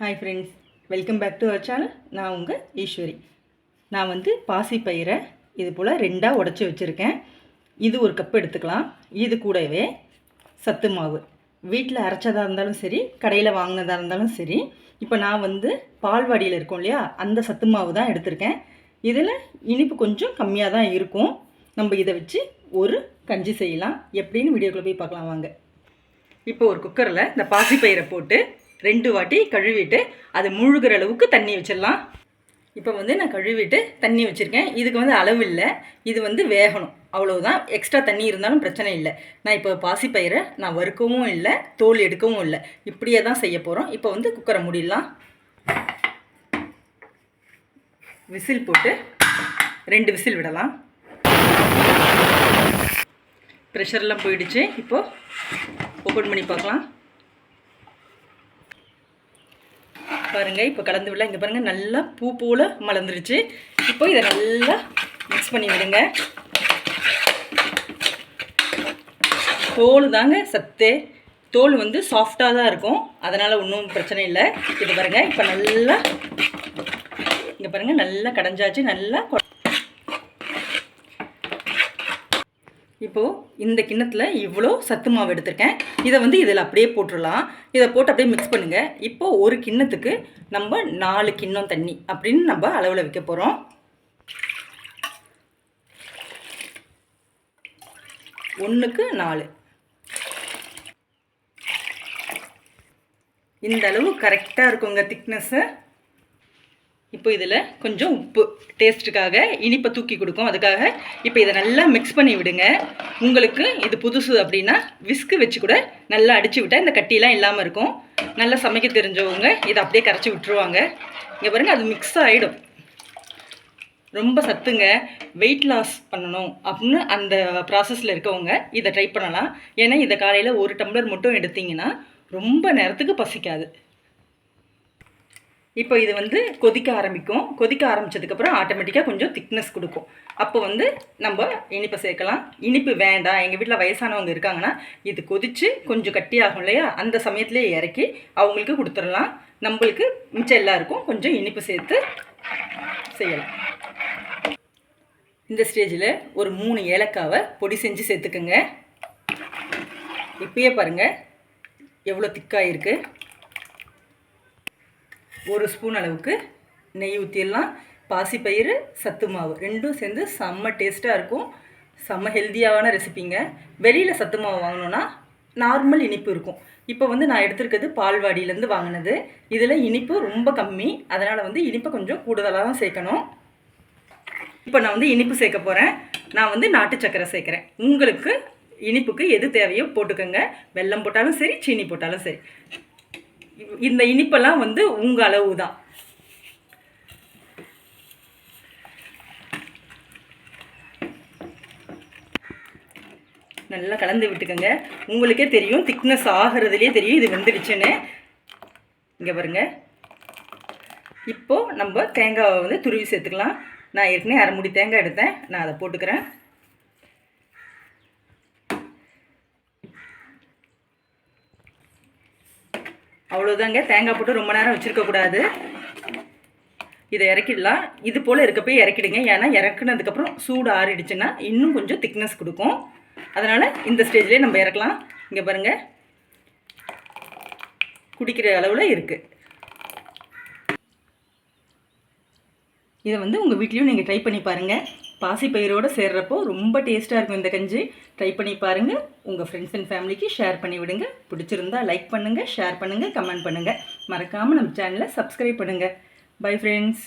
Hi friends welcome back to our channel நான் உங்கள் ஈஸ்வரி. நான் வந்து பாசி பயிரை இது போல் ரெண்டாக உடச்சி வச்சுருக்கேன். இது ஒரு கப் எடுத்துக்கலாம். இது கூடவே சத்து மாவு. வீட்டில் அரைச்சதாக இருந்தாலும் சரி கடையில் வாங்கினதாக இருந்தாலும் சரி இப்போ நான் வந்து பால்வாடியில் இருக்கோம் இல்லையா அந்த சத்து மாவு தான் எடுத்திருக்கேன். இதில் இனிப்பு கொஞ்சம் கம்மியாக தான் இருக்கும். நம்ம இதை வச்சு ஒரு கஞ்சி செய்யலாம். எப்படின்னு வீடியோக்குள்ளே போய் பார்க்கலாம் வாங்க. இப்போ ஒரு குக்கரில் இந்த பாசிப்பயிரை போட்டு ரெண்டு வாட்டி கழுவிட்டு அது முழுகிற அளவுக்கு தண்ணி வச்சிடலாம். இப்போ வந்து நான் கழுவிட்டு தண்ணி வச்சுருக்கேன். இதுக்கு வந்து அளவு இல்லை. இது வந்து வேகணும். அவ்வளோதான் எக்ஸ்ட்ரா தண்ணி இருந்தாலும் பிரச்சனை இல்லை. நான் இப்போ பாசிப்பயிரை நான் வறுக்கவும் இல்லை தோல் எடுக்கவும் இல்லை. இப்படியே தான் செய்ய போகிறோம் இப்போ வந்து குக்கரை முடியலாம் விசில் போட்டு ரெண்டு விசில் விடலாம். ப்ரெஷர்லாம் போயிடுச்சு. இப்போது ஓப்பன் பண்ணி பார்க்கலாம். பாருங்கள் இப்போ கலந்து விடலாம் இங்கே பாருங்கள் நல்லா பூ போல் மலர்ந்துருச்சு. இப்போ இதை நல்லா மிக்ஸ் பண்ணி விடுங்க. தோல் தாங்க சத்தே. தோல் வந்து சாஃப்டாக தான் இருக்கும். அதனால் ஒன்றும் பிரச்சனை இல்லை. இது பாருங்கள் இப்போ நல்லா இங்கே பாருங்கள் நல்லா கடைஞ்சாச்சு. நல்லா இப்போது இந்த கிண்ணத்தில் இவ்வளோ சத்து மாவு எடுத்திருக்கேன். இதை வந்து இதில் அப்படியே போட்டுடலாம். இதை போட்டு அப்படியே மிக்ஸ் பண்ணுங்கள் இப்போது ஒரு கிண்ணத்துக்கு நம்ம நாலு கிண்ணம் தண்ணி அப்படின்னு நம்ம அளவில் வைக்க போகிறோம் ஒன்றுக்கு நாலு. இந்த அளவு கரெக்டாக இருக்குங்க திக்னஸ்ஸு இப்போ இதில் கொஞ்சம் உப்பு டேஸ்ட்டுக்காக இனிப்பை தூக்கி கொடுக்கும். அதுக்காக இப்போ இதை நல்லா மிக்ஸ் பண்ணி விடுங்க. உங்களுக்கு இது புதுசு அப்படின்னா விஸ்கு வச்சு கூட நல்லா அடிச்சு விட்டால் இந்த கட்டிலாம் இல்லாமல் இருக்கும். நல்லா சமைக்க தெரிஞ்சவங்க இதை அப்படியே கரைச்சி விட்டுருவாங்க. இங்கே பாருங்கள் அது மிக்ஸ் ஆகிடும் ரொம்ப சத்துங்க. வெயிட் லாஸ் பண்ணணும் அப்படின்னு அந்த ப்ராசஸில் இருக்கவங்க இதை ட்ரை பண்ணலாம். ஏன்னா இதை காலையில் ஒரு டம்ளர் மட்டும் எடுத்தீங்கன்னா ரொம்ப நேரத்துக்கு பசிக்காது. இப்போ இது வந்து கொதிக்க ஆரம்பிக்கும். கொதிக்க ஆரம்பிச்சதுக்கப்புறம் ஆட்டோமேட்டிக்காக கொஞ்சம் திக்னஸ் கொடுக்கும். அப்போ வந்து நம்ம இனிப்பை சேர்க்கலாம். இனிப்பு வேண்டாம். எங்கள் வீட்டில் வயசானவங்க இருக்காங்கன்னா இது கொதித்து கொஞ்சம் கட்டியாகும் இல்லையா? அந்த சமயத்துலேயே இறக்கி அவங்களுக்கு கொடுத்துடலாம். நம்மளுக்கு மிச்சம் எல்லாருக்கும் கொஞ்சம் இனிப்பு சேர்த்து செய்யலாம். இந்த ஸ்டேஜில் ஒரு மூணு ஏலக்காவை பொடி செஞ்சு சேர்த்துக்குங்க. இப்பயே பாருங்கள் எவ்வளோ திக்காக இருக்குது ஒரு ஸ்பூன் அளவுக்கு நெய் ஊற்றிடலாம் பாசிப்பயிறு சத்து மாவு. ரெண்டும் சேர்ந்து செம்ம டேஸ்ட்டாக இருக்கும். செம்ம ஹெல்த்தியான ரெசிபிங்க வெளியில் சத்து மாவு வாங்கினோன்னா நார்மல் இனிப்பு இருக்கும். இப்போ வந்து நான் எடுத்திருக்கிறது பால்வாடியிலேருந்து வாங்கினது. இதில் இனிப்பு ரொம்ப கம்மி. அதனால் வந்து இனிப்பை கொஞ்சம் கூடுதலாக தான் சேர்க்கணும். இப்போ நான் வந்து இனிப்பு சேர்க்க போகிறேன் நான் வந்து நாட்டு சக்கரை சேர்க்குறேன். உங்களுக்கு இனிப்புக்கு எது தேவையோ போட்டுக்கோங்க. வெல்லம் போட்டாலும் சரி சீனி போட்டாலும் சரி. இந்த இனிப்பெல்லாம் வந்து உங்கள் அளவு தான் நல்லா கலந்து விட்டுக்கோங்க. உங்களுக்கே தெரியும் திக்னஸ் ஆகிறதுலே தெரியும் இது வந்துடுச்சுன்னு. இங்கே பாருங்க. இப்போது நம்ம தேங்காவை வந்து துருவி சேர்த்துக்கலாம். நான் ஏற்கனவே அரை முடி தேங்காய் எடுத்தேன். நான் அதை போட்டுக்கிறேன். அவ்வளோதாங்க தேங்காய் போட்டு ரொம்ப நேரம் வச்சுருக்கக்கூடாது இதை இறக்கிடலாம். இது போல் இருக்கப்போ இறக்கிடுங்க. ஏன்னா இறக்குனதுக்கப்புறம் சூடு ஆறிடுச்சுன்னா இன்னும் கொஞ்சம் திக்னஸ் கொடுக்கும். அதனால் இந்த ஸ்டேஜ்லேயே நம்ம இறக்கலாம். இங்கே பாருங்கள் குடிக்கிற அளவில் இருக்குது இதை வந்து உங்கள் வீட்லேயும் நீங்கள் ட்ரை பண்ணி பாருங்கள் பாசிப்பயிரோடு சேர்றப்போ ரொம்ப டேஸ்ட்டாக இருக்கும் இந்த கஞ்சி. ட்ரை பண்ணி பாருங்கள் உங்கள் ஃப்ரெண்ட்ஸ் அண்ட் ஃபேமிலிக்கு ஷேர் பண்ணி விடுங்க. பிடிச்சிருந்தா லைக் பண்ணுங்கள் ஷேர் பண்ணுங்கள் கமெண்ட் பண்ணுங்கள் மறக்காமல் நம்ம சேனலை சப்ஸ்கிரைப் பண்ணுங்கள் பை ஃப்ரெண்ட்ஸ்